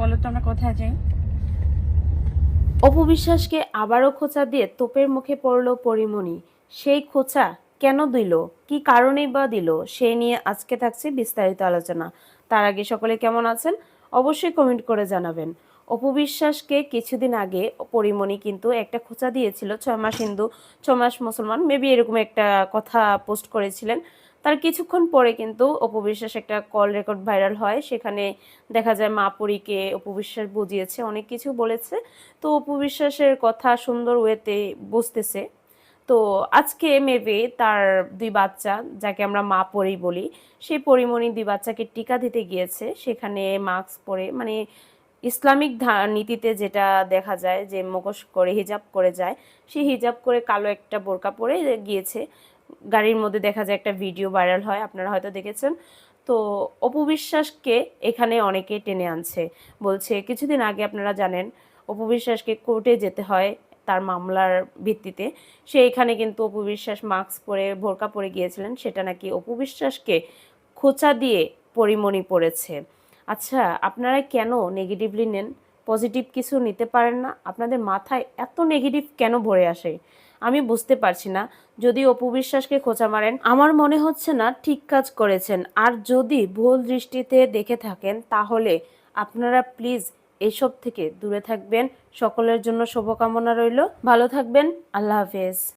বলো তো, আমরা কোথায় যাই? অপু বিশ্বাসকে আবারও খোঁচা দিয়ে তোপের মুখে পড়ল পরিমণি। সেই খোঁচা কেন দিল? কি কারণেই বা দিল? সেই নিয়ে আজকে থাকছে বিস্তারিত আলোচনা। তার আগে সকলে কেমন আছেন? অবশ্যই কমেন্ট করে জানাবেন। অপু বিশ্বাসকে কিছুদিন আগে পরিমণি কিন্তু একটা খোঁচা দিয়েছিল, ছয় মাস হিন্দু, ছয় মাস মুসলমান। মেবি এরকম একটা কথা পোস্ট করেছিলেন। তার কিছুক্ষণ পরে কিন্তু অপু বিশ্বাস একটা কল রেকর্ড ভাইরাল হয়। সেখানে দেখা যায় মা পরীকে অপু বিশ্বাস বুঝিয়েছে, অনেক কিছু বলেছে। তো অপু বিশ্বাসের কথা সুন্দর ওয়েতে বুঝতেছে। তো আজকে মেবে তার দুই বাচ্চা, যাকে আমরা মা পরি বলি, সেই পরিমণি দুই বাচ্চাকে টিকা দিতে গিয়েছে। সেখানে মাস্ক পরে মানে ইসলামিক নীতিতে যেটা দেখা যায় যে মুখোশ করে হিজাব করে যায়, সেই হিজাব করে কালো একটা বোরকা পরে গিয়েছে। গাড়ির মধ্যে দেখা যায় একটা ভিডিও ভাইরাল হয়, আপনারা হয়তো দেখেছেন। তো অপু বিশ্বাসকে এখানে অনেকে টেনে আনছে, বলছে কিছুদিন আগে আপনারা জানেন, অপু বিশ্বাসকে কোর্টে যেতে হয় তার মামলার ভিত্তিতে। সে এখানে কিন্তু অপু বিশ্বাস মাস্ক পরে ভোরকা পরে গিয়েছিলেন, সেটা নাকি অপু বিশ্বাসকে খোঁচা দিয়ে পরিমণি পড়েছে। আচ্ছা আপনারা কেন নেগেটিভলি নেন? পজিটিভ কিছু নিতে পারেন না? আপনাদের মাথায় এত নেগেটিভ কেন ভরে আসে? আমি বুঝতে পারছি না। যদি অপু বিশ্বাসকে খোঁচা মারেন, আমার মনে হচ্ছে না ঠিক কাজ করেছেন। আর যদি ভুল দৃষ্টিতে দেখে থাকেন, তাহলে আপনারা প্লিজ এসব থেকে দূরে থাকবেন। সকলের জন্য শুভকামনা রইল। ভালো থাকবেন। আল্লাহ হাফেজ।